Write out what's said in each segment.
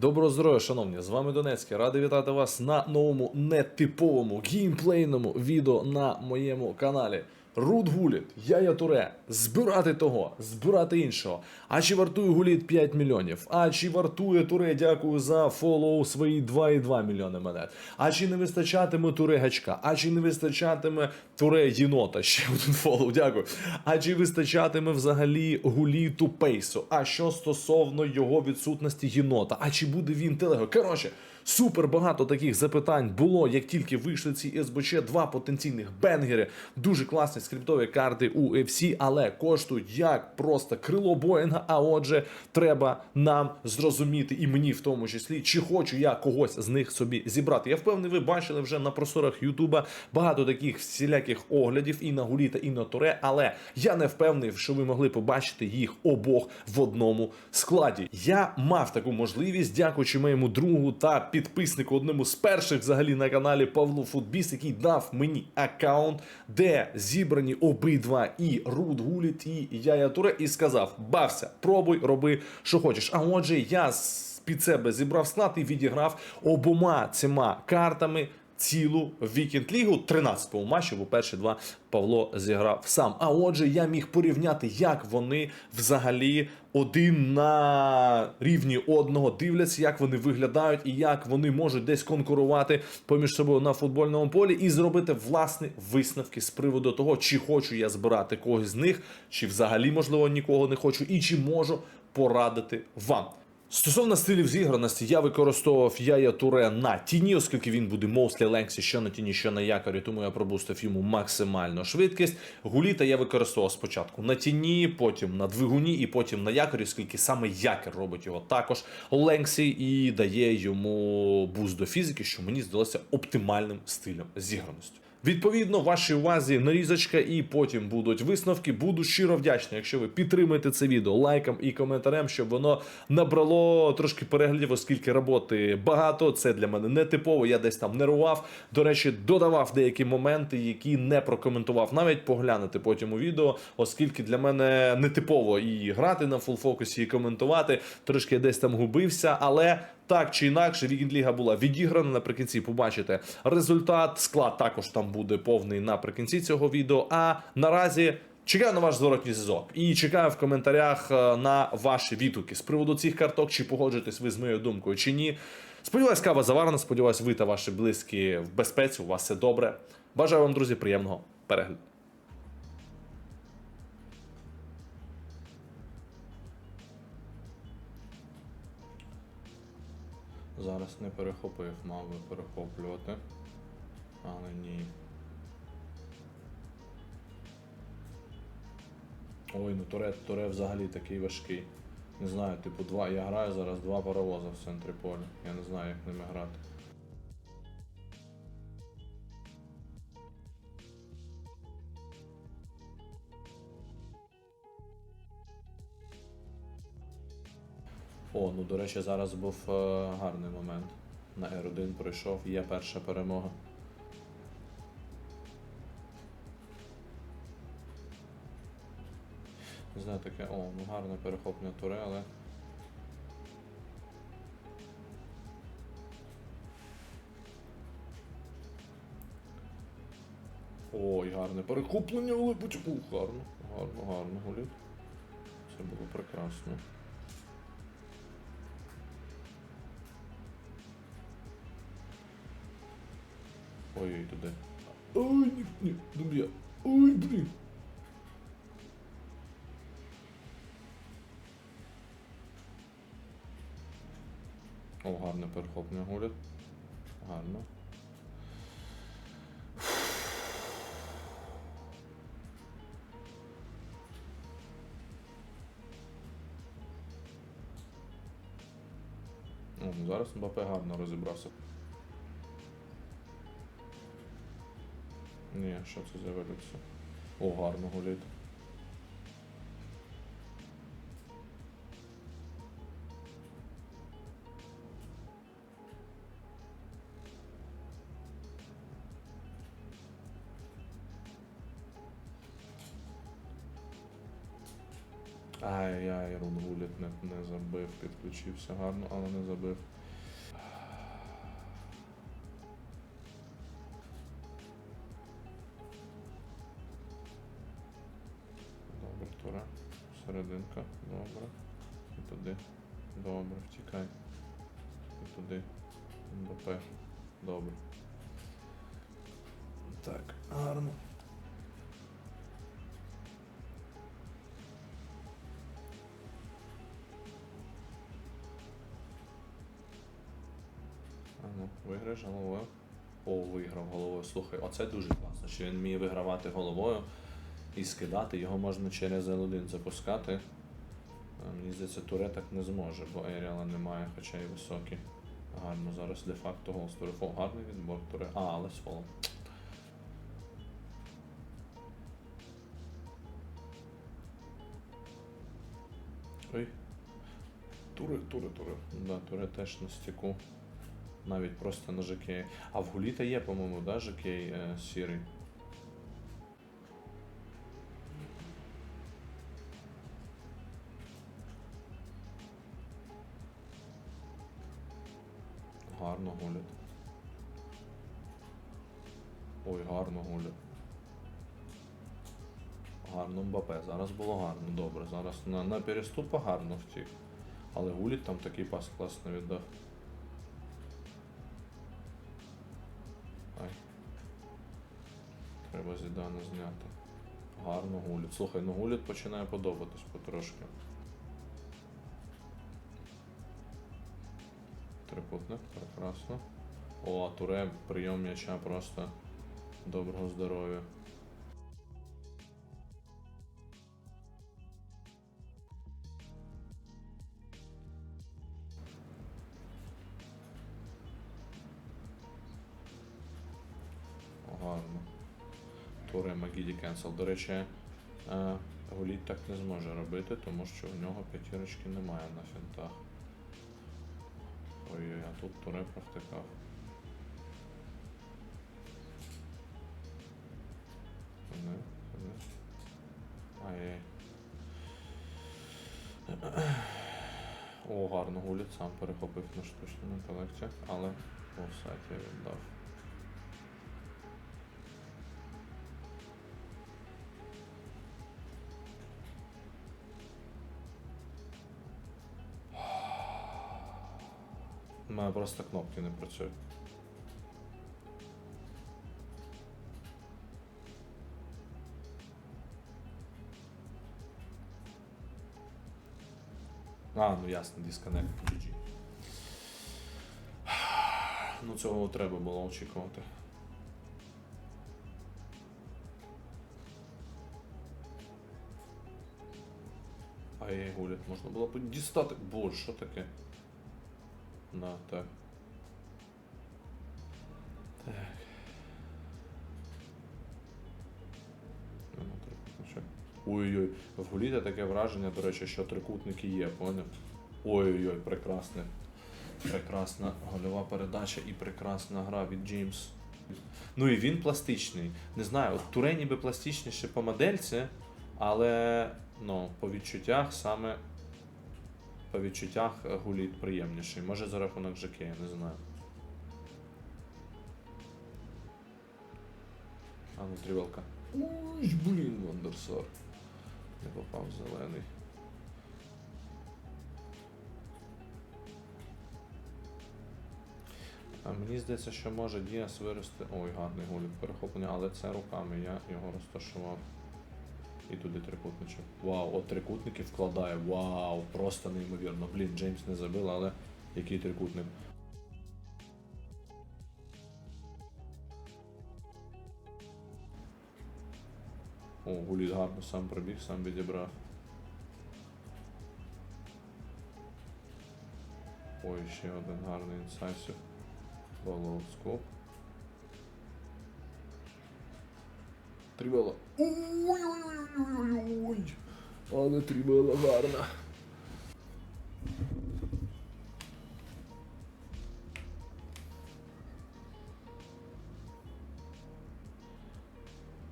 Доброго здоров'я, шановні! З вами Донецький. Радий вітати вас на новому нетиповому геймплейному відео на моєму каналі. Рут гуліт, Яя Туре, збирати того, збирати іншого. А чи вартує гуліт 5 мільйонів? А чи вартує Туре, дякую за фоллоу свої 2,2 мільйони монет? А чи не вистачатиме Туре гачка? А чи не вистачатиме Туре єнота? Ще один фоллоу, дякую. А чи вистачатиме взагалі гуліту пейсу? А що стосовно його відсутності єнота? А чи буде він телего? Коротше, супер багато таких запитань було, як тільки вийшли ці СБЧ, два потенційних бенгери, дуже класні скриптові карти у FC, але коштують як просто крило Боїнга. А отже, треба нам зрозуміти, і мені в тому числі, чи хочу я когось з них собі зібрати. Я впевнений, ви бачили вже на просторах Ютуба багато таких всіляких оглядів і на Гуліта, і на Туре, але я не впевнений, що ви могли побачити їх обох в одному складі. Я мав таку можливість, дякуючи моєму другу та підписнику, одному з перших взагалі на каналі Павлу Футбіс, який дав мені аккаунт, де зібрані обидва і Руд Гуліт, і Яя Туре, і сказав: бався, пробуй, роби, що хочеш. А отже, я під себе зібрав склад і відіграв обома цими картами. Цілу вікенд лігу 13-му матчі, бо перші два Павло зіграв сам. А отже, я міг порівняти, як вони взагалі один на рівні одного дивляться, як вони виглядають і як вони можуть десь конкурувати поміж собою на футбольному полі, і зробити власні висновки з приводу того, чи хочу я збирати когось з них, чи взагалі можливо нікого не хочу, і чи можу порадити вам. Стосовно стилів зіграності, я використовував Яя Туре на тіні, оскільки він буде моуслі ленксі, що на тіні, що на якорі, тому я пробустив йому максимальну швидкість. Гуліта я використовував спочатку на тіні, потім на двигуні і потім на якорі, оскільки саме якір робить його також ленксі і дає йому буст до фізики, що мені здалося оптимальним стилем зіграності. Відповідно, вашій увазі нарізочка, і потім будуть висновки. Буду щиро вдячний, якщо ви підтримаєте це відео лайком і коментарем, щоб воно набрало трошки переглядів, оскільки роботи багато. Це для мене не типово. Я десь там нервував. До речі, додавав деякі моменти, які не прокоментував. Навіть поглянути потім у відео, оскільки для мене не типово і грати на фулфокусі, і коментувати. Трошки я десь там губився, але. Так чи інакше, Вікінд Ліга була відіграна. Наприкінці побачите результат. Склад також там буде повний наприкінці цього відео. А наразі чекаю на ваш зворотній зв'язок і чекаю в коментарях е, на ваші відгуки з приводу цих карток, чи погоджуєтесь ви з моєю думкою, чи ні. Сподіваюсь, кава заварена. Сподіваюсь, ви та ваші близькі в безпеці. У вас все добре. Бажаю вам, друзі, приємного перегляду. Зараз не перехопив, мав би перехоплювати. Але ні. Ой, ну туре, туре взагалі такий важкий. Не знаю, типу, два. Я граю зараз два паровоза в центрі поля. Я не знаю, як ними грати. О, ну до речі, зараз був е, гарний момент. На R1 пройшов, є перша перемога. Не знаю таке, о, ну гарне перехоплення туре, але. Ой, гарне перехоплення, але будь Ух, гарно, гарно, гарно голів. Це було прекрасно. Ой-ой, туди. Ой, ні, дуб'я. Ой, блін. О, гарне перехоплення гулять. Гарно. О, ну зараз Мбапе гарно розібрався. Ні, що це за еволюція? О, гарно гулять. Ай-яй, Рунгуліт не, не забив, підключився гарно, але не забив. Виграєш головою. О, виграв головою. Слухай, оце дуже класно, що він вміє вигравати головою і скидати. Його можна через L1 запускати. Мені здається, Туре так не зможе, бо Еріала немає, хоча й високий. Гарно, зараз де-факто гол створив. О, гарний відбор Туре. А, але своло. Ой. Туре, туре, туре. Да, туре теж на стіку. Навіть просто на жокеї. А в Гуліта є, по-моєму, да, жокей е, сірий. Гарно гулять. Ой, гарно гулять. Гарно Мбапе. Зараз було гарно, добре. Зараз на, на переступах гарно втік. Але гуліт там такий пас класно віддав. Треба зідана зняти. Гарно гуліт. Слухай, ну гуліт починає подобатись потрошки. Трикутник, прекрасно. О, Туре прийом м'яча просто доброго здоров'я. Туре кенсел. До речі, е, Гуліт так не зможе робити, тому що в нього п'ятірочки немає на фінтах. Ой-ой, а тут Туре провтикав. Ай-яй. О, гарно гуліт сам перехопив на штучному інтелекті, але офсайд я віддав. Мене просто кнопки не працюють. А, ну ясно, дисконект. GG. Ну цього треба було очікувати. Ай, гулять, можна було б дістати. Боже, що таке? На, так. Так. Ну, трикутничок. Ой-ой, в Гуліта таке враження, до речі, що трикутники є, поняв? Ой-ой-ой, прекрасне. Прекрасна гольова передача і прекрасна гра від Джеймс. Ну і він пластичний. Не знаю, от Туре ніби пластичніше по модельці, але ну, по відчуттях саме по відчуттях гуліт приємніший. Може за рахунок ЖК, я не знаю. А ну трівелка. Ой, блін, Вандерсар. Не попав зелений. А мені здається, що може Діас вирости. Ой, гарний гулік перехоплення, але це руками я його розташував. І туди трикутничок. Вау, от трикутники вкладає. Вау, просто неймовірно. Блін, Джеймс не забив, але який трикутник. О, Гуліт гарно сам пробіг, сам відібрав. Ой, ще один гарний інсайсів. Волоскоп. Трівела. Ой-ой-ой. Але трібела гарна.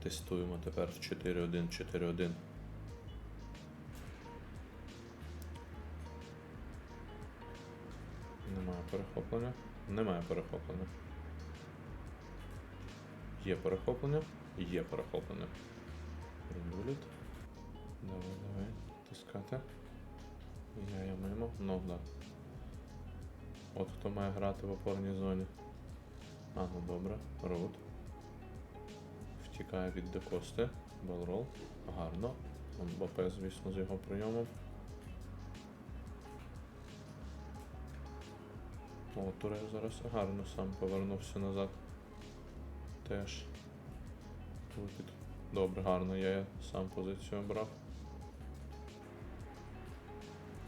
Тестуємо тепер в 4-1-4-1. Немає перехоплення. Немає перехоплення. Є перехоплення, є перехоплення. Руліт. Давай, давай. Тискати. Я мимо. Ну да. От хто має грати в опорній зоні. А, ну добре. Рут. Втікає від декости. Балрол. Гарно. Мбапе, звісно, з його прийомом. О, Туре зараз гарно сам повернувся назад. Теж. Випід. Добре, гарно, я сам позицію брав.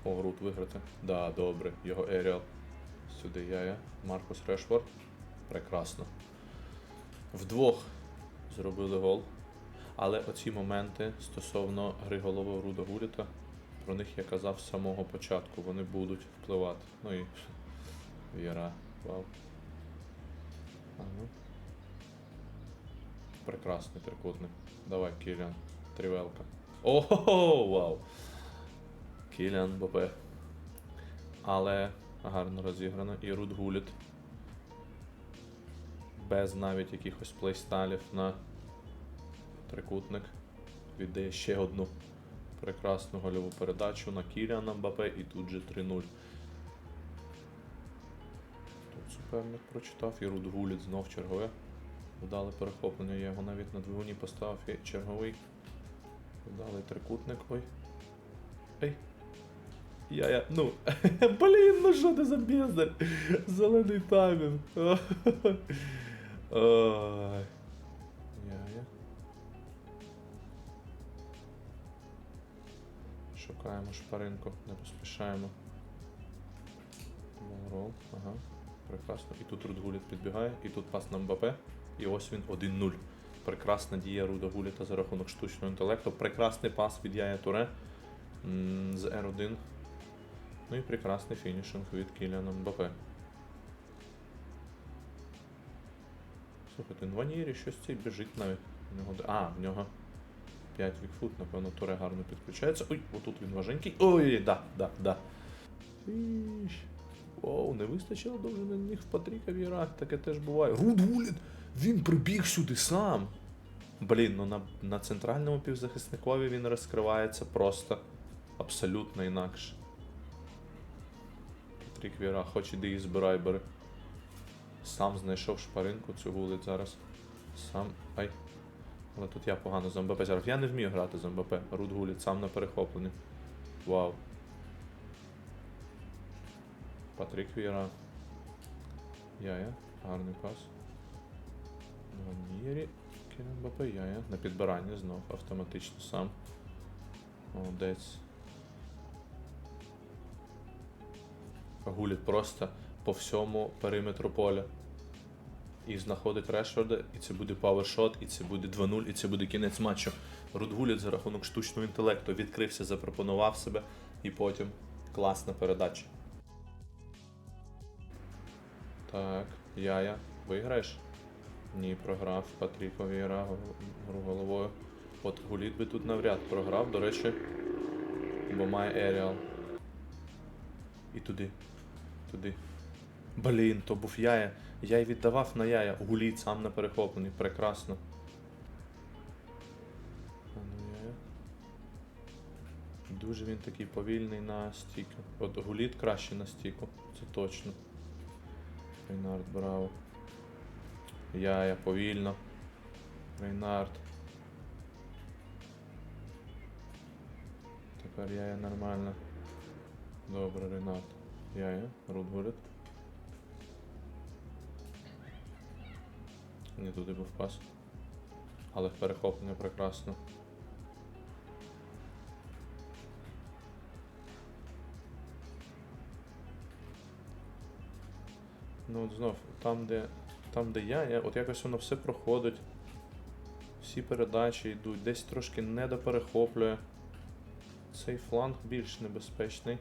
О, Рут виграти. Да, добре. Його Еріал. Сюди я, я. Маркус Решфорд. Прекрасно. Вдвох зробили гол. Але оці моменти стосовно гри голови Руда Гуліта, про них я казав з самого початку. Вони будуть впливати. Ну і Віра. Вау. Ага. Прекрасний трикутник. Давай, Кіліан. Трівелка. Ого, вау! Кіліан БП. Але гарно розіграно. І Руд Гуліт. Без навіть якихось плейстайлів на трикутник. Віддає ще одну прекрасну гольову передачу на Кіліана Мбапе і тут же 3-0. Тут суперник прочитав і Руд Гуліт знов чергове. Вдале перехоплення, я його навіть на двигуні поставив черговий. Вдалий трикутник. Ой. Ей. Я, я, ну, блін, ну що ти за бездар? Зелений таймінг. Ой. Я, я. Шукаємо шпаринку, не поспішаємо. Рол, ага. Прекрасно. І тут Руд Гуліт підбігає, і тут пас на Мбапе. І ось він 1-0. Прекрасна дія Руда Гуліта за рахунок штучного інтелекту. Прекрасний пас від Яя Туре з R1. Ну і прекрасний фінішинг від Кіліана Мбапе. Слухайте, Нванієрі щось цей біжить навіть. А, в нього 5 вікфут, напевно, Туре гарно підключається. Ой, отут він важенький. Ой, да, да, да. Оу, не вистачило довжини ніг в Патріка Віра, таке теж буває. Руд Гуліт, він прибіг сюди сам. Блін, ну на, на центральному півзахисникові він розкривається просто абсолютно інакше. Патрік Віра, хоч іди і збирай бери. Сам знайшов шпаринку цю вулиць зараз. Сам. Ай. Але тут я погано з МБП зараз. Я не вмію грати з МБП. Руд Гуліт сам на перехопленні. Вау. Патрік Віра. Яя. Гарний пас. Кірен БП Яя. На підбиранні знов автоматично сам. Молодець. Гуліт просто по всьому периметру поля. І знаходить Решфорда, і це буде павершот, і це буде 2-0, і це буде кінець матчу. Рудгуліт за рахунок штучного інтелекту відкрився, запропонував себе, і потім класна передача. Так, Яя, виграєш? Ні, програв. Патріко Віра гру головою. От Гуліт би тут навряд програв, до речі, бо має Еріал. І туди. Туди. Блін, то був Яя. Я й віддавав на Яя. Гуліт сам на перехопленні. Прекрасно. Ну. Дуже він такий повільний на стіку. От Гуліт краще на стіку, це точно. Рейнард, браво. Яя повільно. Рейнард. Тепер Яя нормально. Добре, Рейнард. Яя, Рудгуліт. Не туди був пас. Але перехоплення прекрасно. Ну от знов, там де, там, де я, я, от якось воно все проходить. Всі передачі йдуть, десь трошки недоперехоплює. Цей фланг більш небезпечний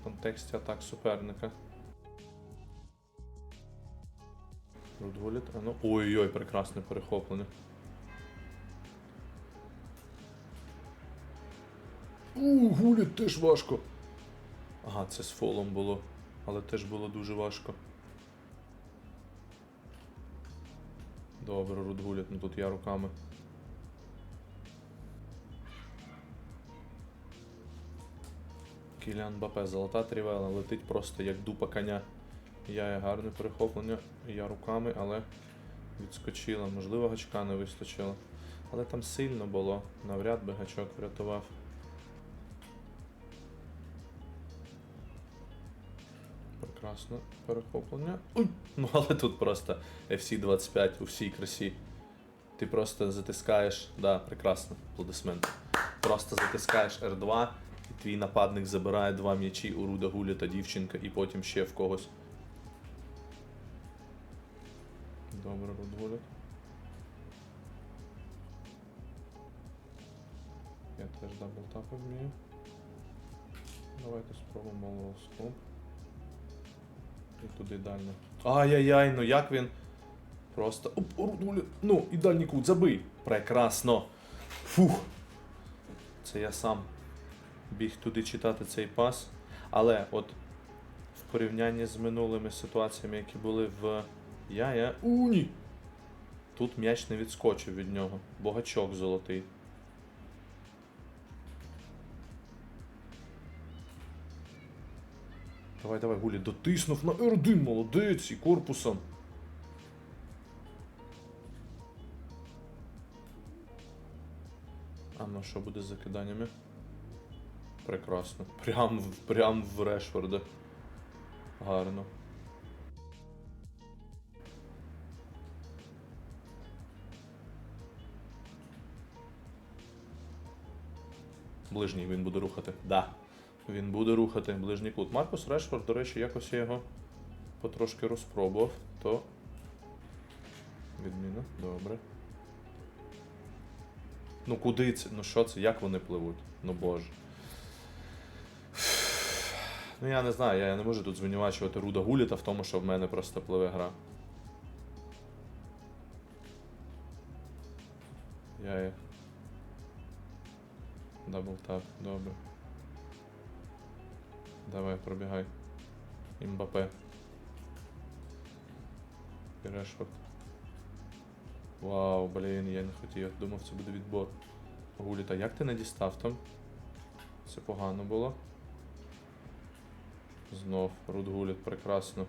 в контексті атак суперника. Рудгуліт, а ну. Ой-ой, прекрасне перехоплення. У, гуліт теж важко. Ага, це з фолом було. але теж було дуже важко. Добре, Рудгуліт, ну тут я руками. Кіліан Бапе, золота трівела, летить просто як дупа коня. Я є гарне перехоплення, я руками, але відскочила. Можливо, гачка не вистачило. Але там сильно було, навряд би гачок врятував. Прекрасне перехоплення. Ой! Ну але тут просто FC25 у всій красі. Ти просто затискаєш, да, прекрасно, аплодисменти. Просто затискаєш R2, і твій нападник забирає два м'ячі у Руда Гулі та дівчинка, і потім ще в когось. Добре, Руд Гуліт. Я теж даблтапи вмію. Давайте спробуємо Молоу Скоп. Туди дально. Ай-яй-яй, ну як він? Просто. Ну, і дальній кут, забий. Прекрасно. Фух. Це я сам біг туди читати цей пас. Але от в порівнянні з минулими ситуаціями, які були в Яя. Уні. Тут м'яч не відскочив від нього. Богачок золотий. Давай, давай, Гулі, дотиснув на R1, молодець, і корпусом. А ну що буде з закиданнями? Прекрасно. Прям, в- прям в Решфорда. Гарно. Ближній він буде рухати. Да. Він буде рухати ближній кут. Маркус Решфорд, до речі, якось я його потрошки розпробував, то. Відміна, добре. Ну куди це? Ну що це? Як вони пливуть? Ну боже. Ну я не знаю, я не можу тут звинувачувати Руда Гуліта в тому, що в мене просто пливе гра. Я. Дабл тап, добре. Давай, пробігай. Імбапе. І Решфорд. Вау, блін, я не хотів. Думав, це буде відбор. Гуліта, як ти не дістав там? Це погано було. Знов, Руд Гуліт, прекрасно.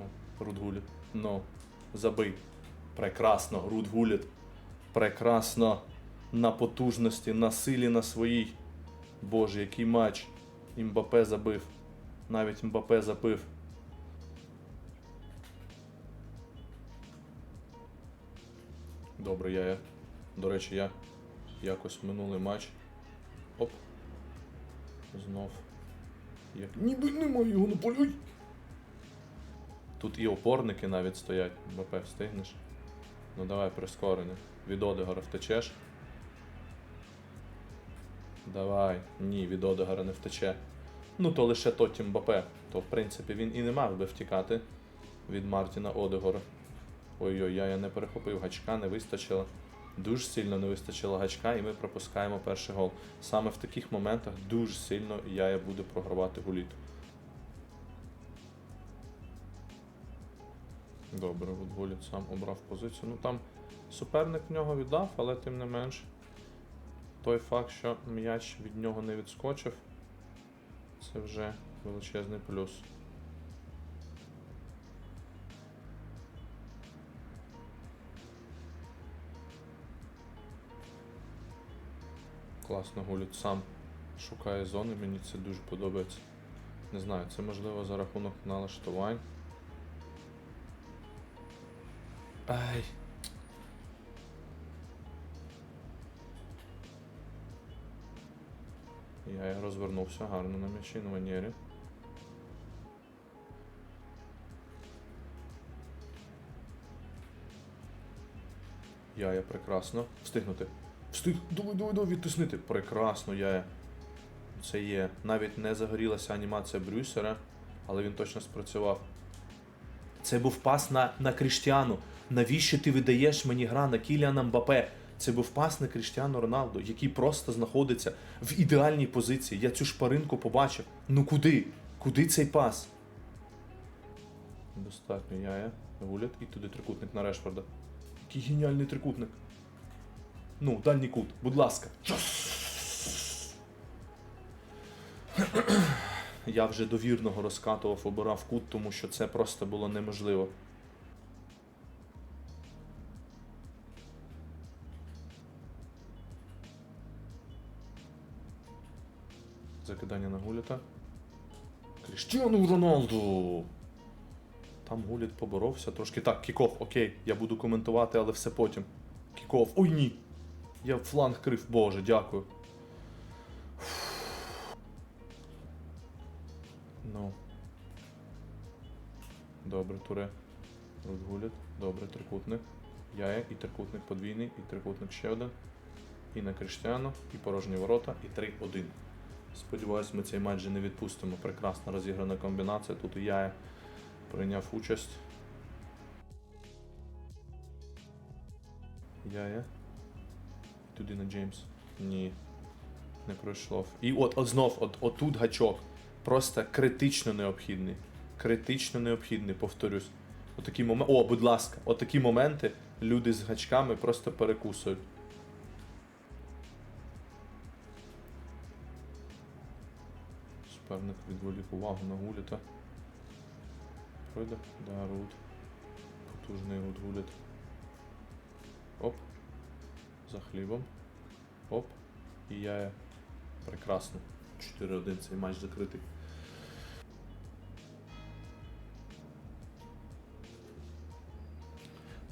О, Руд Гуліт. Ну, забий. Прекрасно, Руд Гуліт. Прекрасно. На потужності, на силі на своїй. Боже, який матч. Імбапе забив. Навіть Мбапе забив. Добре, я. До речі, я якось минулий матч. Оп. Знов. Як... Ніби немає його на полі. Тут і опорники навіть стоять. МБП встигнеш. Ну давай прискорене. Від Одегора втечеш. Давай. Ні, від Одегора не втече. Ну то лише Тоті Мбапе. То в принципі він і не мав би втікати від Мартіна Одегора. Ой-ой, я, я не перехопив гачка, не вистачило. Дуже сильно не вистачило гачка, і ми пропускаємо перший гол. Саме в таких моментах дуже сильно я буду програвати гуліт. Добре, от сам обрав позицію. Ну там суперник в нього віддав, але тим не менш. Той факт, що м'яч від нього не відскочив, це вже величезний плюс. Класно Гуліт сам шукає зони, мені це дуже подобається. Не знаю, це можливо за рахунок налаштувань. Ай. Я розвернувся гарно на м'ячі на манері. Я, я прекрасно. Встигнути. Встиг. Давай, давай, давай, відтиснити. Прекрасно, я. Це є. Навіть не загорілася анімація Брюсера, але він точно спрацював. Це був пас на, на Кріштіану. Навіщо ти видаєш мені гра на Кіліана Мбапе? Це був пас на Кріштіану Роналду, який просто знаходиться в ідеальній позиції. Я цю шпаринку побачив. Ну куди? Куди цей пас? Достатньо яя. Гулять і туди трикутник на Решфорда. Який геніальний трикутник. Ну, дальній кут, будь ласка. Я вже довірного розкатував, обирав кут, тому що це просто було неможливо. Закидання на Гуліта. Кріштіану Роналду. Там Гуліт поборовся трошки. Так, кіков, окей, я буду коментувати, але все потім. Кіков. Ой ні. Я фланг крив, боже, дякую. Ну. Добре, туре. Рут Гуліт. Добре, трикутник. Яя і трикутник подвійний, і трикутник ще один. І на Криштиану, і порожні ворота, і 3-1. Сподіваюсь, ми цей матч же не відпустимо. Прекрасно розіграна комбінація. Тут я прийняв участь. Яя. Туди на Джеймс. Ні. Не пройшло. І от, от знов, от, отут гачок. Просто критично необхідний. Критично необхідний, повторюсь. Отакі моменти. О, будь ласка, отакі моменти люди з гачками просто перекусують. Суперник відволік увагу на гуліта. Пройде? Да, рут. Потужний рут гуліт. Оп. За хлібом. Оп. І я прекрасно. 4-1 цей матч закритий.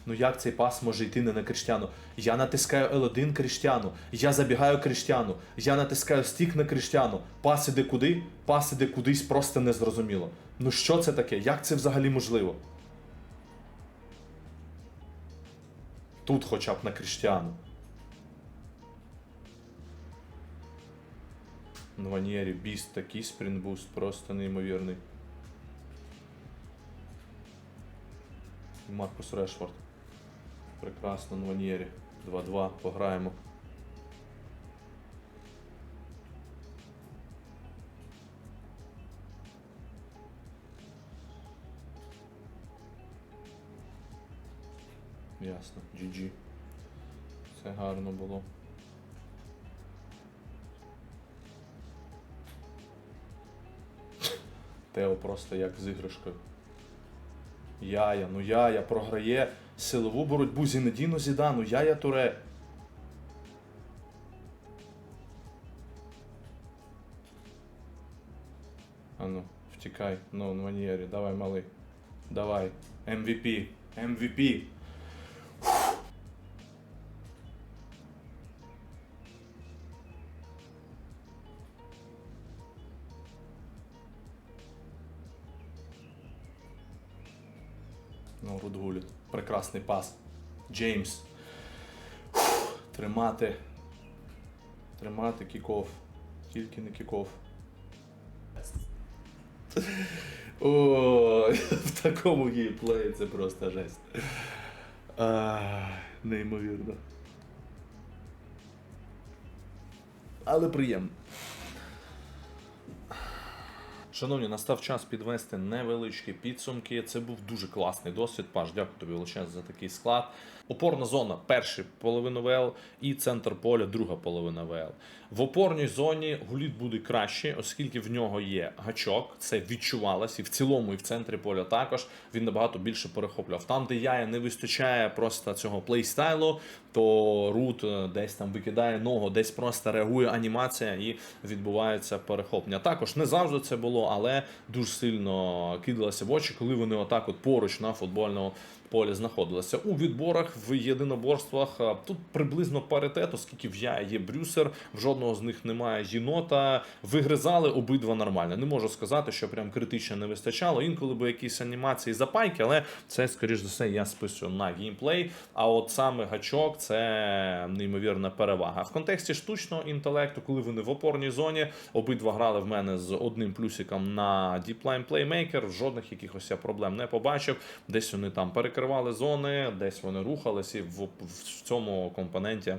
Ну як цей пас може йти не на Криштяну? Я натискаю L1 Криштяну, я забігаю Криштяну, я натискаю стік на Криштяну. Пас іде куди? Пас іде кудись просто незрозуміло. Ну що це таке? Як це взагалі можливо? Тут хоча б на Криштяну. Ну, Ваньєрі, біст, такий спринтбуст, просто неймовірний. Маркус Решфорд. Прекрасно, Нваньєрі. 2-2, пограємо. Ясно, GG. Це гарно було. Тео просто як з іграшкою. Яя, ну яя програє силову боротьбу Зінедіну Зідану, яя Туре. Ану, втікай, ну, маньєрі, давай, малий. Давай. MVP. MVP. Прекрасний пас. Джеймс. Тримати. Тримати кіков. Тільки не кіков. О, в такому геймплеї це просто жесть. А, неймовірно. Але приємно. Шановні, настав час підвести невеличкі підсумки. Це був дуже класний досвід. Паш, дякую тобі величезно за такий склад. Опорна зона перша половина ВЛ і центр поля друга половина ВЛ. В опорній зоні гуліт буде краще, оскільки в нього є гачок. Це відчувалось і в цілому, і в центрі поля також він набагато більше перехоплював. Там, де яя не вистачає просто цього плейстайлу, то Рут е, десь там викидає ногу, десь просто реагує анімація і відбувається перехоплення. Також не завжди це було, але дуже сильно кидалося в очі, коли вони отак от поруч на футбольному полі знаходилися. У відборах в єдиноборствах тут приблизно паритет, оскільки в я є Брюсер, в жодного з них немає єнота. Вигризали обидва нормально. Не можу сказати, що прям критично не вистачало. Інколи би якісь анімації запайки, але це, скоріш за все, я списую на геймплей. А от саме гачок це неймовірна перевага. В контексті штучного інтелекту, коли вони в опорній зоні, обидва грали в мене з одним плюсиком на Deep Line Playmaker, жодних якихось я проблем не побачив. Десь вони там перекривали зони, десь вони рухались, і в, в цьому компоненті.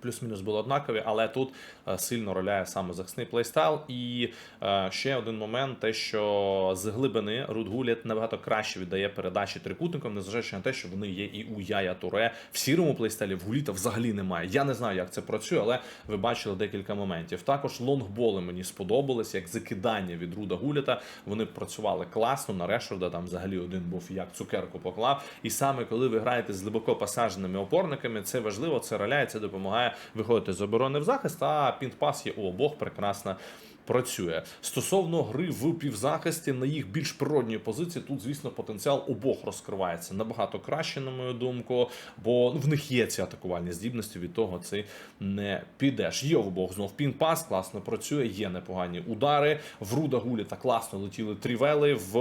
Плюс-мінус були однакові, але тут е, сильно роляє саме захисний плейстайл. І е, ще один момент: те, що з глибини Рудгуліт набагато краще віддає передачі трикутникам, незважаючи на те, що вони є і у Яя Туре. В сірому плейстайлі в Гуліта взагалі немає. Я не знаю, як це працює, але ви бачили декілька моментів. Також лонгболи мені сподобались, як закидання від Руда Гуліта. Вони працювали класно. На Решорда там взагалі один був як цукерку поклав. І саме коли ви граєте з глибоко посадженими опорниками, це важливо, це роляє, це допомагає виходити з оборони в захист. А пінт-пас є у обох прекрасно. Працює стосовно гри в півзахисті на їх більш природній позиції. Тут, звісно, потенціал обох розкривається набагато краще, на мою думку, бо ну, в них є ці атакувальні здібності. Від того це не підеш. Є обох знов пін-пас, класно працює. Є непогані удари. В Руда Гуліта класно летіли трівели. В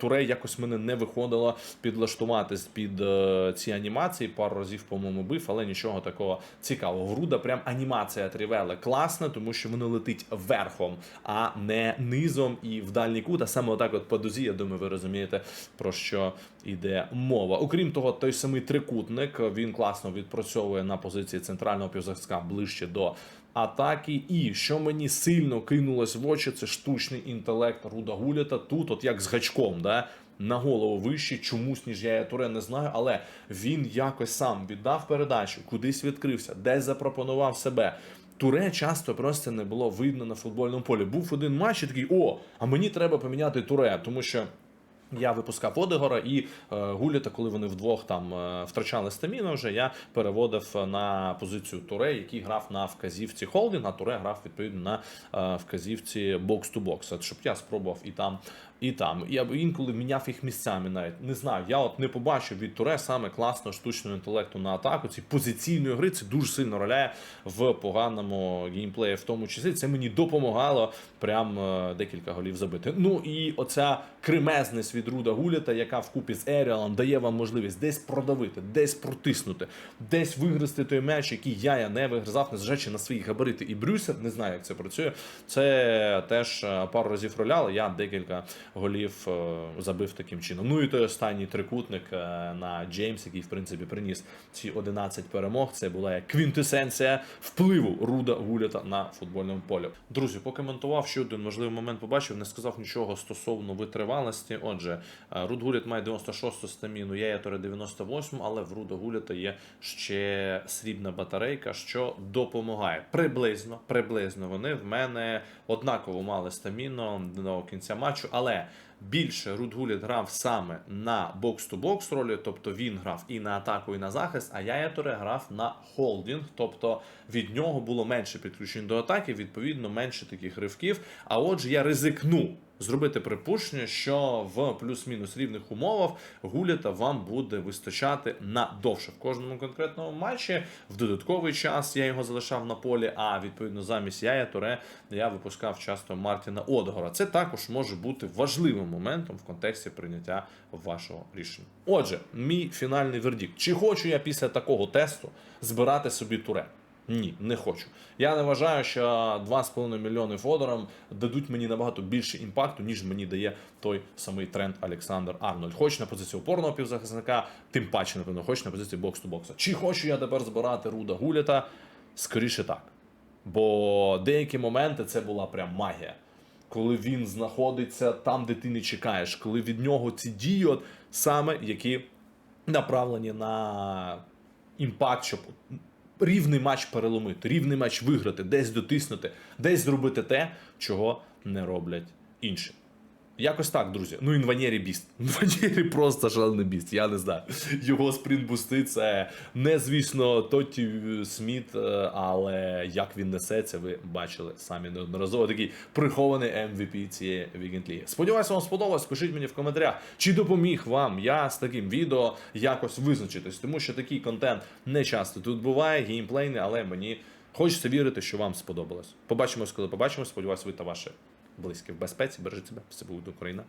Туре якось мене не виходило підлаштуватись під е, ці анімації. Пару разів, по-моєму, бив, але нічого такого цікавого. В Руда прям анімація трівели класна, тому що воно летить верхом, а не низом і в дальній кут. А саме отак, от по дозі, я думаю, ви розумієте про що йде мова. Окрім того, той самий трикутник він класно відпрацьовує на позиції центрального півзахиска ближче до. Атаки, і що мені сильно кинулось в очі, це штучний інтелект Руда Гуліта. Тут, от як з гачком, да, на голову вище, чомусь ніж я Туре не знаю, але він якось сам віддав передачу, кудись відкрився, десь запропонував себе. Туре часто просто не було видно на футбольному полі. Був один матч і такий: о, а мені треба поміняти туре, тому що. Я випускав Одегора і е, Гуліта, коли вони вдвох там е, втрачали стаміну, вже я переводив на позицію Туре, який грав на вказівці холдинг, а Туре грав відповідно на е, вказівці бокс-ту-бокс. Щоб я спробував і там, і там. Я інколи міняв їх місцями навіть. Не знаю. Я от не побачив від Туре саме класного штучного інтелекту на атаку. Ці позиційної гри це дуже сильно роляє в поганому геймплеї, в тому числі. Це мені допомагало прям е, декілька голів забити. Ну і оця кремезність від Руда Гуліта, яка вкупі з Еріалом дає вам можливість десь продавити, десь протиснути, десь вигризти той м'яч, який я, я не вигризав, незважаючи на свої габарити. І Брюсер не знаю, як це працює. Це теж е, пару разів роляли. Я декілька голів е, забив таким чином. Ну і той останній трикутник е, на Джеймс, який в принципі приніс ці 11 перемог. Це була як квінтесенція впливу Руда Гуліта на футбольному полі. Друзі, покоментував, що один важливий момент побачив, не сказав нічого стосовно витривалості. Отже, е, Руд Гуліт має 96 стаміну, я Торе 98, але в Руда Гуліта є ще срібна батарейка, що допомагає. Приблизно, приблизно вони в мене однаково мали стаміну до кінця матчу, але більше Рудгуліт грав саме на бокс-ту-бокс ролі, тобто він грав і на атаку, і на захист, а Яєторе грав на холдинг, тобто від нього було менше підключень до атаки, відповідно, менше таких ривків. А отже, я ризикну зробити припущення, що в плюс-мінус рівних умовах Гуліта вам буде вистачати на довше в кожному конкретному матчі. В додатковий час я його залишав на полі, а відповідно замість Яя Туре я випускав часто Мартіна Одгора. Це також може бути важливим моментом в контексті прийняття вашого рішення. Отже, мій фінальний вердикт. Чи хочу я після такого тесту збирати собі туре? Ні, не хочу. Я не вважаю, що 2,5 мільйони фодорам дадуть мені набагато більше імпакту, ніж мені дає той самий тренд Олександр Арнольд. Хоч на позицію опорного півзахисника, тим паче, напевно, хоч на позиції бокс-ту-бокса. Чи хочу я тепер збирати Руда Гуліта? Скоріше так. Бо деякі моменти це була прям магія. Коли він знаходиться там, де ти не чекаєш, коли від нього ці дії, от саме які направлені на імпакт, щоб рівний матч переломити, рівний матч виграти, десь дотиснути, десь зробити те, чого не роблять інші. Якось так, друзі. Ну, інванєрі біст. Інванєрі просто шалений біст, я не знаю. Його спринтбусти це не, звісно, Тотті Сміт, е, але як він несеться, ви бачили самі неодноразово. Такий прихований MVP цієї вікендлі. Сподіваюся, вам сподобалось. Пишіть мені в коментарях, чи допоміг вам я з таким відео якось визначитись, тому що такий контент не часто тут буває, геймплейний, але мені хочеться вірити, що вам сподобалось. Побачимось, коли побачимось. Сподіваюся, ви та ваші близькі в безпеці. Бережіть себе. Все буде Україна.